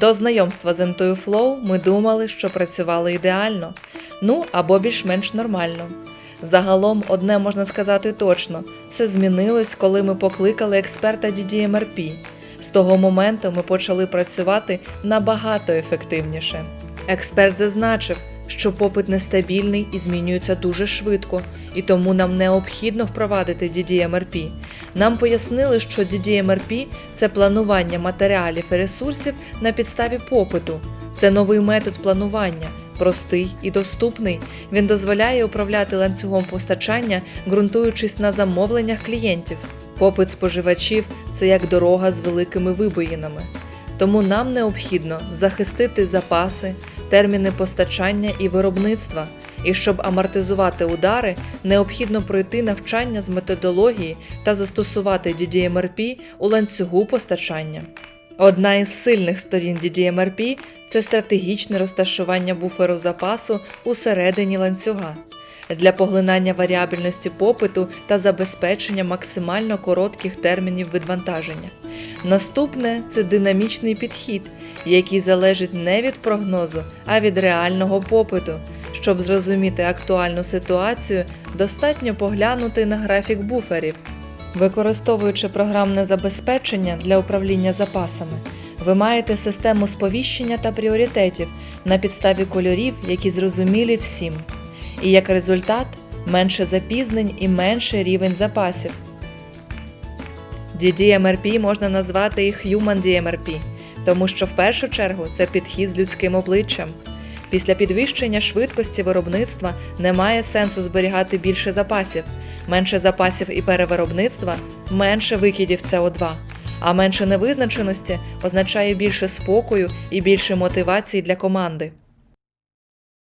До знайомства з Flow ми думали, що працювали ідеально, ну або більш-менш нормально. Загалом, одне можна сказати точно: все змінилось, коли ми покликали експерта DDMRP. З того моменту ми почали працювати набагато ефективніше. Експерт зазначив, що попит нестабільний і змінюється дуже швидко, і тому нам необхідно впровадити DDMRP. Нам пояснили, що DDMRP – це планування матеріалів і ресурсів на підставі попиту. Це новий метод планування, простий і доступний. Він дозволяє управляти ланцюгом постачання, ґрунтуючись на замовленнях клієнтів. Попит споживачів це як дорога з великими вибоїнами. Тому нам необхідно захистити запаси, терміни постачання і виробництва. І щоб амортизувати удари, необхідно пройти навчання з методології та застосувати DDMRP у ланцюгу постачання. Одна із сильних сторін DDMRP – це стратегічне розташування буферу запасу у середині ланцюга для поглинання варіабельності попиту та забезпечення максимально коротких термінів відвантаження. Наступне це динамічний підхід, який залежить не від прогнозу, а від реального попиту. Щоб зрозуміти актуальну ситуацію, достатньо поглянути на графік буферів. Використовуючи програмне забезпечення для управління запасами, ви маєте систему сповіщення та пріоритетів на підставі кольорів, які зрозумілі всім. І як результат менше запізнень і менший рівень запасів. DDMRP можна назвати і Human DMRP, тому що в першу чергу це підхід з людським обличчям. Після підвищення швидкості виробництва немає сенсу зберігати більше запасів. Менше запасів і перевиробництва менше викидів СО2. А менше невизначеності означає більше спокою і більше мотивації для команди.